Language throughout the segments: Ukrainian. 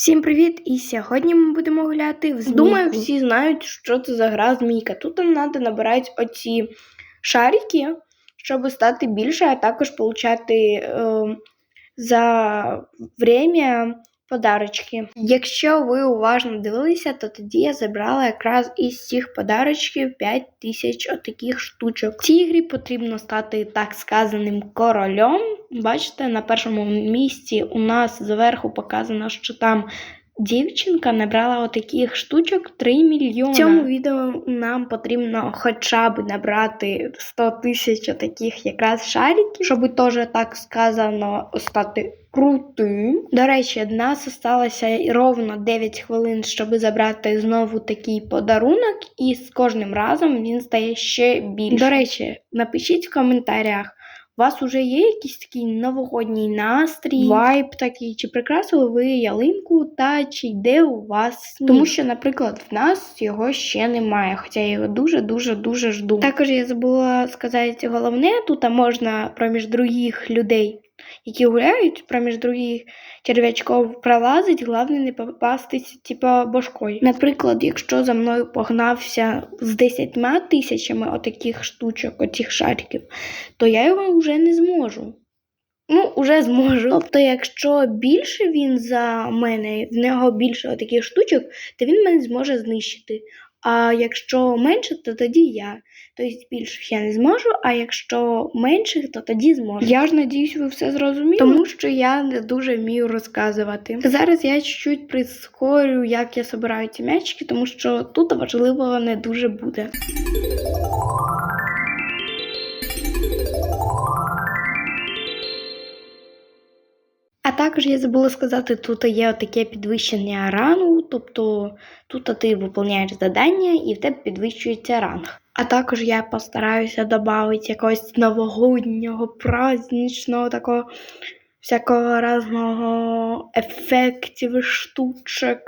Всім привіт! І сьогодні ми будемо гуляти в змійку. Думаю, всі знають, що це за гра змійка. Тут нам треба набирати оці шарики, щоб стати більше, а також получати е, за время подарочки. Якщо ви уважно дивилися, то тоді я забрала якраз із цих подарочків 5 тисяч отаких штучок. В цій грі потрібно стати так сказаним королем. Бачите, на першому місці у нас зверху показано, що там дівчинка набрала отаких штучок 3 мільйони. В цьому відео нам потрібно хоча б набрати 100 тисяч таких якраз шариків, щоб теж так сказано стати крутим. До речі, в нас залишилося ровно 9 хвилин, щоб забрати знову такий подарунок, і з кожним разом він стає ще більше. До речі, напишіть в коментарях. У вас уже є якийсь такий новогодній настрій, вайб такий, чи прикрасили ви ялинку, та чи йде у вас сніг? Тому що, наприклад, в нас його ще немає, хоча я його дуже-дуже дуже жду. Також я забула сказати головне, тут можна проміж других людей, які гуляють, проміж других черв'ячков пролазить, головне не попастись, типа бошкою. Наприклад, якщо за мною погнався з 10 тисячами отаких штучок, оцих шариків, то я його вже не зможу. Ну, уже зможу. Тобто, якщо більше він за мене, в нього більше отаких штучок, то він мене зможе знищити. А якщо менше, то тоді я. Тобто більших я не зможу, а якщо менших, то тоді зможу. Я ж надіюсь, ви все зрозуміли, тому що я не дуже вмію розказувати. Зараз я чуть-чуть прискорю, як я збираю ці м'ячики, тому що тут важливо не дуже буде. А також я забула сказати, тут є таке підвищення рангу, тобто тут ти виконуєш завдання і в тебе підвищується ранг. А також я постараюся додати якогось новогоднього, праздничного такого всякого разного ефектів, штучок,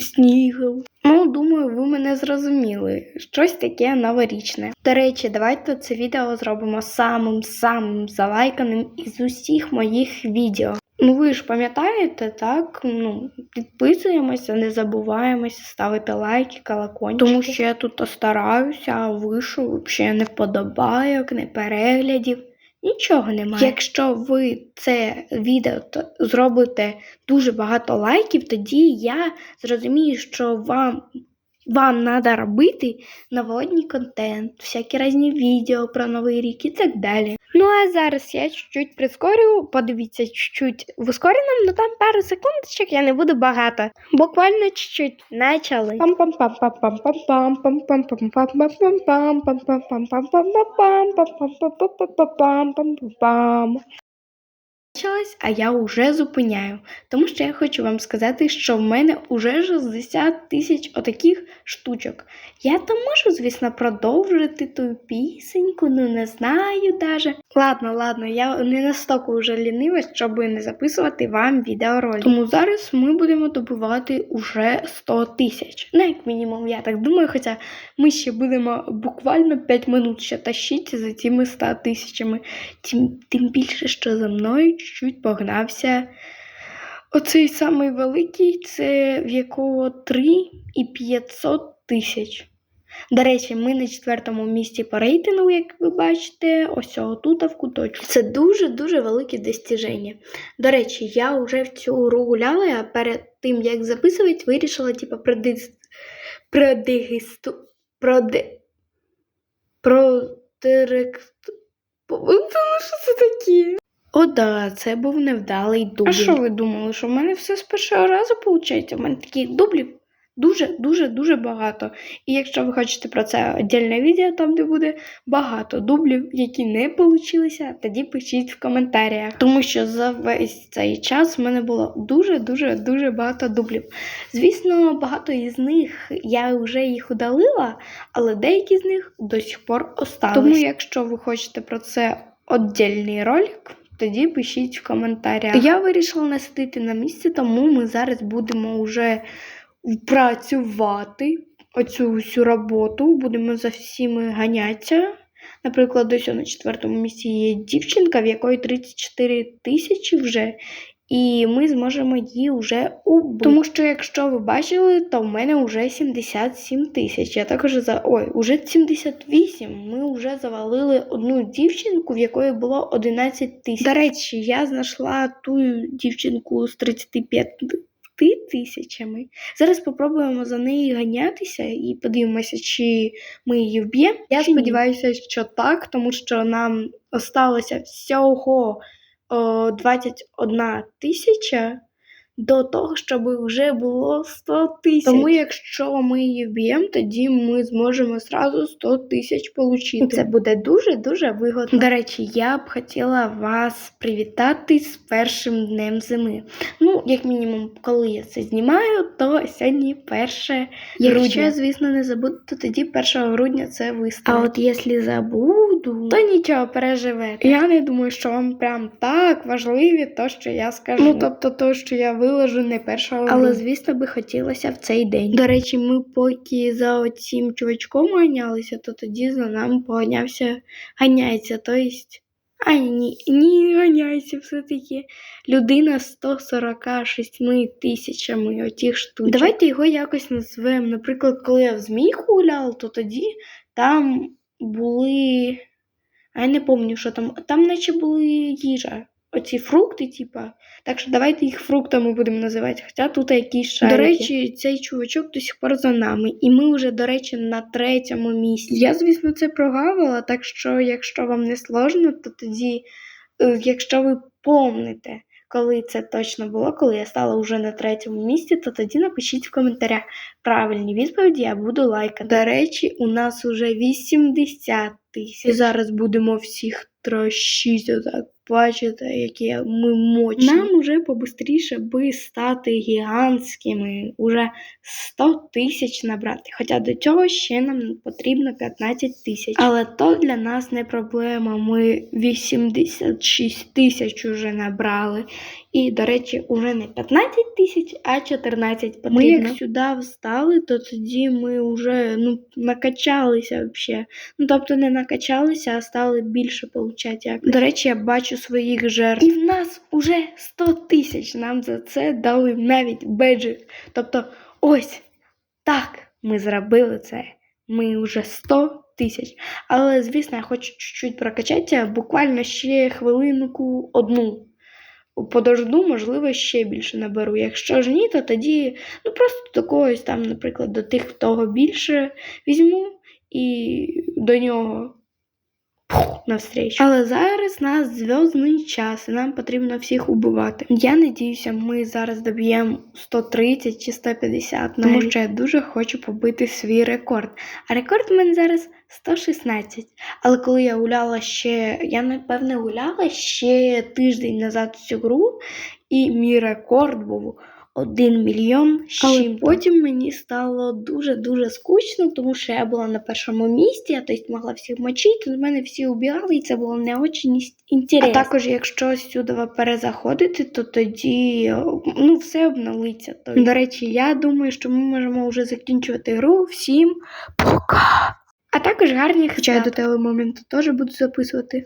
снігів. Ну, думаю, ви мене зрозуміли. Щось таке новорічне. До речі, давайте це відео зробимо самим-самим залайканим із усіх моїх відео. Ну, ви ж пам'ятаєте, так? Ну, підписуємося, не забуваємося, ставити лайки, колокольчики. Тому що я тут стараюся, а ви що взагалі не вподобайок, не переглядів. Нічого немає. Якщо ви це відео зробите дуже багато лайків, тоді я зрозумію, що вам вам треба робити новогодній контент, всякі різні відео про новий рік і так далі. Ну а зараз я чуть-чуть прискорю, подивіться чуть-чуть в ускореному, ну там пару секундочок я не буду багато. Буквально чуть-чуть почали. А я вже зупиняю, тому що я хочу вам сказати, що в мене вже 60 тисяч отаких штучок. Я то можу, звісно, продовжити ту пісеньку, ну не знаю даже. Ладно, ладно, я не настільки вже лінива, щоб не записувати вам відеоролик. Тому зараз ми будемо добувати уже 100 тисяч. Ну, як мінімум, я так думаю, хоча ми ще будемо буквально 5 минут ще тащити за цими 100 тисячами. Тим, тим більше, що за мною чуть-чуть погнався. Оцей самий великий, це в якого 3 і 500 тисяч. До речі, ми на четвертому місці по рейтингу, як ви бачите, ось тут в куточку. Це дуже-дуже велике достіження. До речі, я вже в цю гру гуляла, а перед тим, як записувати, вирішила, типу, продис... продигісту... проди... продирект... Ну, що це таке? О, да, це був невдалий дубль. А що ви думали, що в мене все з першого разу виходить? У мене таких дублів дуже-дуже-дуже багато. І якщо ви хочете про це віддільне відео, там де буде багато дублів, які не вийшли, тоді пишіть в коментарях. Тому що за весь цей час в мене було дуже-дуже дуже багато дублів. Звісно, багато із них я вже їх удалила, але деякі з них до сих пор остались. Тому, якщо ви хочете про це віддільний ролик, тоді пишіть в коментарях. Я вирішила не сидіти на місці, тому ми зараз будемо вже працювати оцю всю роботу, будемо за всіми ганятися. Наприклад, ось на четвертому місці є дівчинка, в якої 34 тисячі вже. І ми зможемо її вже убити. Тому що, якщо ви бачили, то в мене вже 77 тисяч. Я також за. Ой, уже 78. Ми вже завалили одну дівчинку, в якої було 11 тисяч. До речі, я знайшла ту дівчинку з 35 тисячами. Зараз спробуємо за нею ганятися і подивимося, чи ми її вб'ємо. Я сподіваюся, що так, тому що нам осталося всього 21 тисяча до того, щоб вже було 100 тисяч. Тому якщо ми її вб'ємо, тоді ми зможемо зразу 100 тисяч отримати. Це буде дуже-дуже вигодно. До речі, я б хотіла вас привітати з першим днем зими. Ну, як мінімум, коли я це знімаю, то сьогодні 1 Якщо грудня. я, звісно, не забуду, то тоді 1 грудня це А от якщо забуду, То нічого, переживете. Я не думаю, що вам прям так важливі то, що я скажу. Ну, тобто то, що я виложу не першого. але звісно би хотілося в цей день. До речі, ми поки за оцім чувачком ганялися, то тоді за нами поганявся, ганяється, то есть. А ні, ні, ганяється все-таки людина з 146 тисячами отих штучок. Давайте його якось назвемо. Наприклад, коли я в змійку гуляла, то тоді там були. А я не пам'ятаю, що там. Там наче були їжа. Оці фрукти, типа. Так що давайте їх фруктами будемо називати. Хоча тут якісь шарики. До речі, цей чувачок до сих пор за нами. І ми вже, до речі, на третьому місці. Я, звісно, це прогавила, так що, якщо вам не сложно, то тоді, е, якщо ви помните, коли це точно було, коли я стала вже на третьому місці, то тоді напишіть в коментарях правильні відповіді, я буду лайкати. До речі, у нас уже 80 тисяч. І зараз будемо всіх трощити, отак. Бачите, які ми мощні. Нам уже побистріше би стати гігантськими, уже 100 тисяч набрати. Хоча до цього ще нам потрібно 15 тисяч. Але то для нас не проблема. Ми 86 тисяч уже набрали. І, до речі, уже не 15 тисяч, а 14 потрібно. Ми як сюди встали, то тоді ми вже ну, накачалися взагалі. Ну, тобто не накачалися, а стали більше получати. Якось. До речі, я бачу своїх жертв. І в нас уже 100 тисяч. Нам за це дали навіть беджик. Тобто, ось так ми зробили це. Ми вже 100 тисяч. Але, звісно, я хочу чуть-чуть прокачатися, буквально ще хвилинку одну. Подожду, можливо, ще більше наберу. Якщо ж ні, то тоді ну просто до когось там, наприклад, до тих, хто більше візьму і до нього навстрічу. Але зараз нас зв'язний час, і нам потрібно всіх убивати. Я надіюся, ми зараз доб'ємо 130 чи 150, тому що я дуже хочу побити свій рекорд. А рекорд у мене зараз 116. Але коли я гуляла ще, я напевне гуляла ще тиждень назад цю гру, і мій рекорд був 1 мільйон Але. Потім мені стало дуже-дуже скучно, тому що я була на першому місці, я тобто могла всіх мочити, до мене всі убігали, і це було не дуже інтересно. А також, якщо сюди перезаходити, то тоді ну, все обновиться. Тобто. До речі, я думаю, що ми можемо вже закінчувати гру. Всім пока! А також гарні, хоча я до того моменту теж буду записувати.